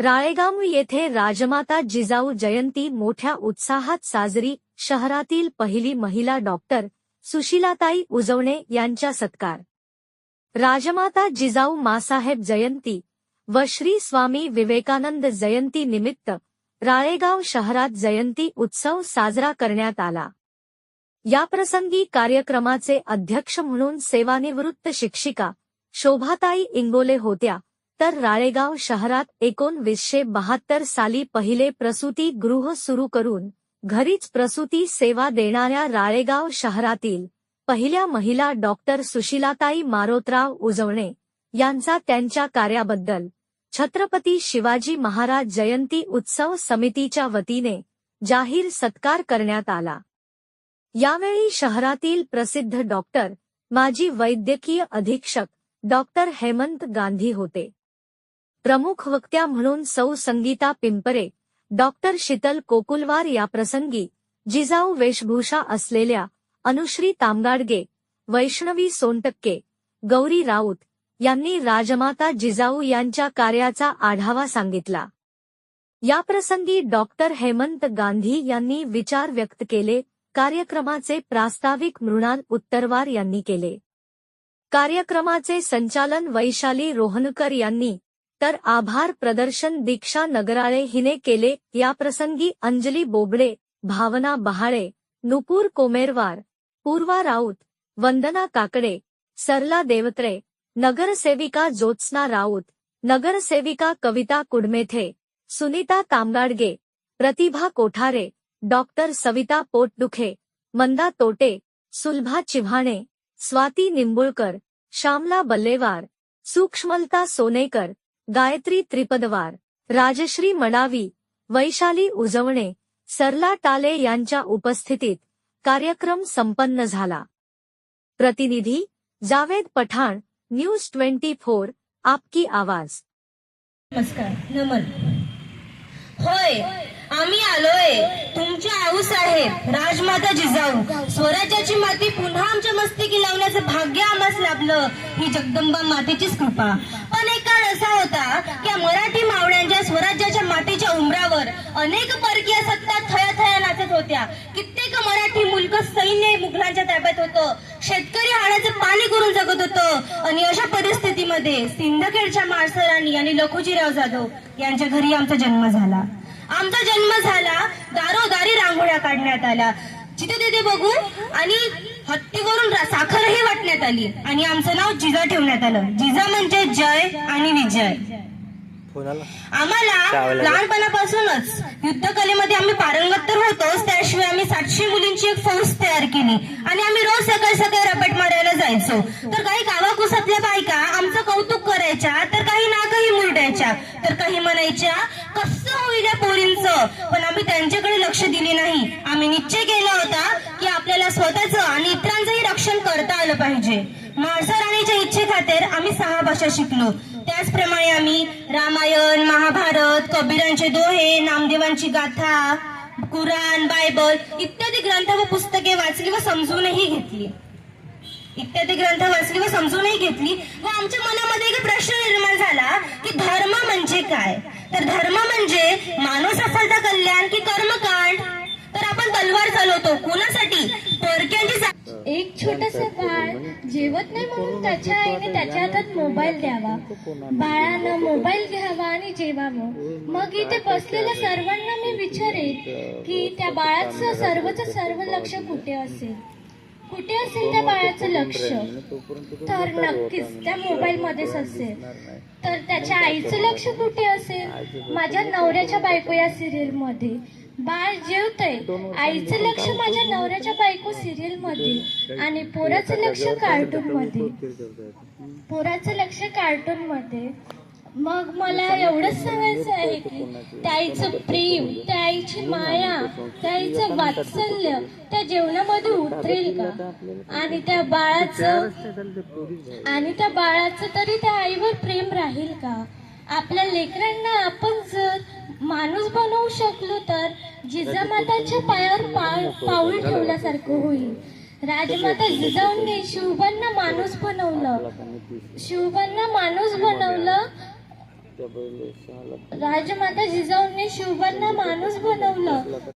राळेगाव येथे राजमाता जिजाऊ जयंती मोठ्या उत्साहात साजरी शहरातील पहिली महिला डॉक्टर सुशीलाताई उजवणे यांच्या सत्कार. राजमाता जिजाऊ मासाहेब जयंती व श्री स्वामी विवेकानंद जयंती निमित्त राळेगाव शहरात जयंती उत्सव साजरा करण्यात आला. याप्रसंगी कार्यक्रमाचे अध्यक्ष म्हणून सेवानिवृत्त शिक्षिका शोभाताई इंगोले होत्या. तर राळेगाव शहरात एकोणवीसशे बहात्तर साली पहिले प्रसूती गृह सुरू करून घरीच प्रसूती सेवा देणाऱ्या राळेगाव शहरातील पहिल्या महिला डॉक्टर सुशीलाताई मारोतराव उजवणे यांचा त्यांच्या कार्याबद्दल छत्रपती शिवाजी महाराज जयंती उत्सव समितीच्या वतीने जाहीर सत्कार करण्यात आला. यावेळी शहरातील प्रसिद्ध डॉक्टर माजी वैद्यकीय अधीक्षक डॉक्टर हेमंत गांधी होते. प्रमुख वक्त्या म्हणून सौ संगीता पिंपरे डॉक्टर शीतल कोकुलवार याप्रसंगी जिजाऊ वेशभूषा असलेल्या अनुश्री तामगाडगे वैष्णवी सोनटक्के गौरी राऊत यांनी राजमाता जिजाऊ यांच्या कार्याचा आढावा सांगितला. याप्रसंगी डॉक्टर हेमंत गांधी यांनी विचार व्यक्त केले कार्यक्रमाचे प्रास्ताविक मृणाल उत्तरवार यांनी केले. कार्यक्रमाचे संचालन वैशाली रोहनकर यांनी तर आभार प्रदर्शन दीक्षा नगराळे हिने केले. याप्रसंगी अंजली बोबडे भावना बहाळे नुपूर कोमेरवार पूर्वा राऊत वंदना काकडे सरला देवत्रे नगरसेविका ज्योत्स्ना राऊत नगरसेविका कविता कुडमेथे सुनीता तांबाडगे प्रतिभा कोठारे डॉक्टर सविता पोटदुखे मंदा तोटे सुलभा चिव्हाणे स्वाती निंबुळकर श्यामला बल्लेवार सूक्ष्मलता सोनेकर गायत्री त्रिपदवार राजश्री मडावी वैशाली उजवणे सरला टाले यांच्या उपस्थितीत कार्यक्रम संपन्न झाला. प्रतिनिधी Javed Pathan news twenty four आपकी आवाज. नमस्कार नमन. होय आम्ही आलोय. तुमच्या आऊ साहेब राजमाता जिजाऊ स्वराज्याची माती पुन्हा आमच्या मस्तकी लावण्याचं भाग्य आम्हास लाभलं. ही जगदंबा मातेचीच कृपा. पण एक काळ असा होता की मराठी मावळ्यांच्या स्वराज्याच्या मातीच्या उमरावर अनेक परकीय सत्ता थया थया नाचत होत्या. कित्येक मराठी मुलक सैन्य मुघलांच्या ताब्यात होतं. शेतकरी हाडाचं पाणी करून जगत होतं. आणि अशा परिस्थितीमध्ये सिंदखेडच्या माळसरांनी आणि लखोजीराव जाधव यांच्या घरी आमचा जन्म झाला. आमचा जन्म झाला दारोदारी रांगोळ्या काढण्यात आल्या जिथे तिथे बघू आणि हत्तीवरून साखरही वाटण्यात आली. आणि आमचं नाव जिजा ठेवण्यात आलं. जिजा म्हणजे जय आणि विजय. आम्हाला लहानपणापासूनच युद्धकलेमध्ये आम्ही पारंगत तर होतोच त्याशिवाय आम्ही सातशे मुलींची एक फौज तयार केली. आणि आम्ही रोज सकाळी सकाळी रपेट मारायला जायचो. तर काही तर कसं होईल या पोरींचं? पण आम्ही त्यांच्याकडे लक्ष दिले नाही. आम्ही निश्चय केला होता की आपल्याला स्वतःच आणि इतरांचंही रक्षण करता आलं पाहिजे. म्हाळसा राणीच्या इच्छेखातर आम्ही सहा भाषा शिकलो. त्याचप्रमाणे आम्ही रामायण महाभारत कबीरांचे दोहे नामदेवांची गाथा कुराण बायबल इत्यादी ग्रंथ व पुस्तके वाचली व समजूनही घेतली. इत्यादी ग्रंथ वाचली व समजूनही घेतली. व आमच्या मनामध्ये एक प्रश्न निर्माण झाला की धर्म म्हणजे काय? तर धर्म म्हणजे मानव सफलता कल्याण की कर्मकांड? तर आपण तलवार चालवतो. कोणासाठी? परक्यांची एक छोटस बाळ जेवत नाही म्हणून त्याच्या आईने त्याच्या हातात मोबाईल द्यावा. बाळानं मोबाईल घ्यावा आणि जेवावं. मग इथे बसलेल्या सर्वांना मी विचारेन की त्या बाळाचं सर्वच सर्व लक्ष कुठे असेल? कुठे असेल त्या बाळाचं लक्ष? तर नक्कीच त्या मोबाईल मध्येच असेल. तर त्याच्या आईचं लक्ष कुठे असेल? माझ्या नवऱ्याच्या बायको या सिरियलमध्ये बाळ जेवतय. आईचं लक्ष माझ्या नवऱ्याच्या बायको सिरियलमध्ये आणि पोराचं लक्ष कार्टून मध्ये पोराचं लक्ष कार्टून मध्ये मग मला एवढंच सांगायचं आहे की त्या आईचं प्रेम त्या आईची माया त्या आईचं वात्सल्य त्या जेवणामध्ये उतरेल का? आणि त्या बाळाचं आणि त्या बाळाचं तरी त्या आईवर प्रेम राहील का? आपल्या लेकरांना आपण जर माणूस बनवू शकलो तर जिजामाताच्या पायावर पा- पाऊल ठेवल्यासारखं होईल. राजमाता जिजाऊंनी शिवबांना माणूस बनवलं. शिवबांना माणूस बनवलं. राजमाता जिजाऊंनी शिवबांना माणूस बनवलं.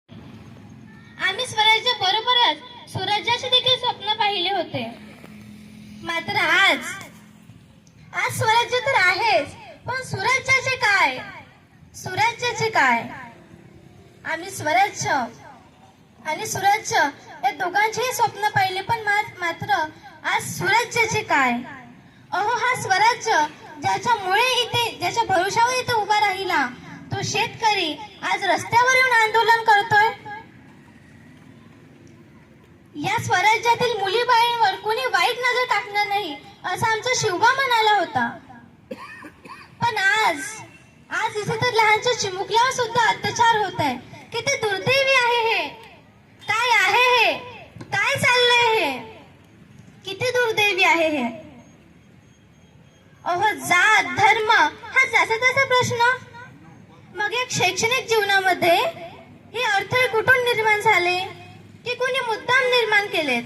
आम्ही स्वराज्य बरोबरच स्वराज्याचे देखील स्वप्न पाहिले होते. मात्र आज आज स्वराज्य तर आहेच पण स्वराज्याचे काय? स्वराज्याचे काय? आम्ही स्वराज्य आणि स्वराज्य या दोघांचेही स्वप्न पाहिले पण मात्र आज स्वराज्याचे काय? अहो हा स्वराज्य ज्याच्यामुळे इथे ज्याच्या भरोशावर इथे उभा राहिला तो शेतकरी आज रस्त्यावर येऊन आंदोलन करतोय. या स्वराज्यातील मुलीबाईंवर कुणी वाईट नजर टाकणार नाही असं आमचा शिवबा म्हणाला होता. पण आज आज इथे तर लहानच्या चिमुकल्यावर सुद्धा अत्याचार होत आहे किती दुर्दैवी आहे हे. काय आहे हे. काय चाललंय हे. किती दुर्दैवी आहे हे अहो जात धर्म हा जसा तसा प्रश्न मग एक शैक्षणिक जीवनामध्ये हे अडथळे कुठून निर्माण झाले? की कोणी मुद्दाम निर्माण केलेत?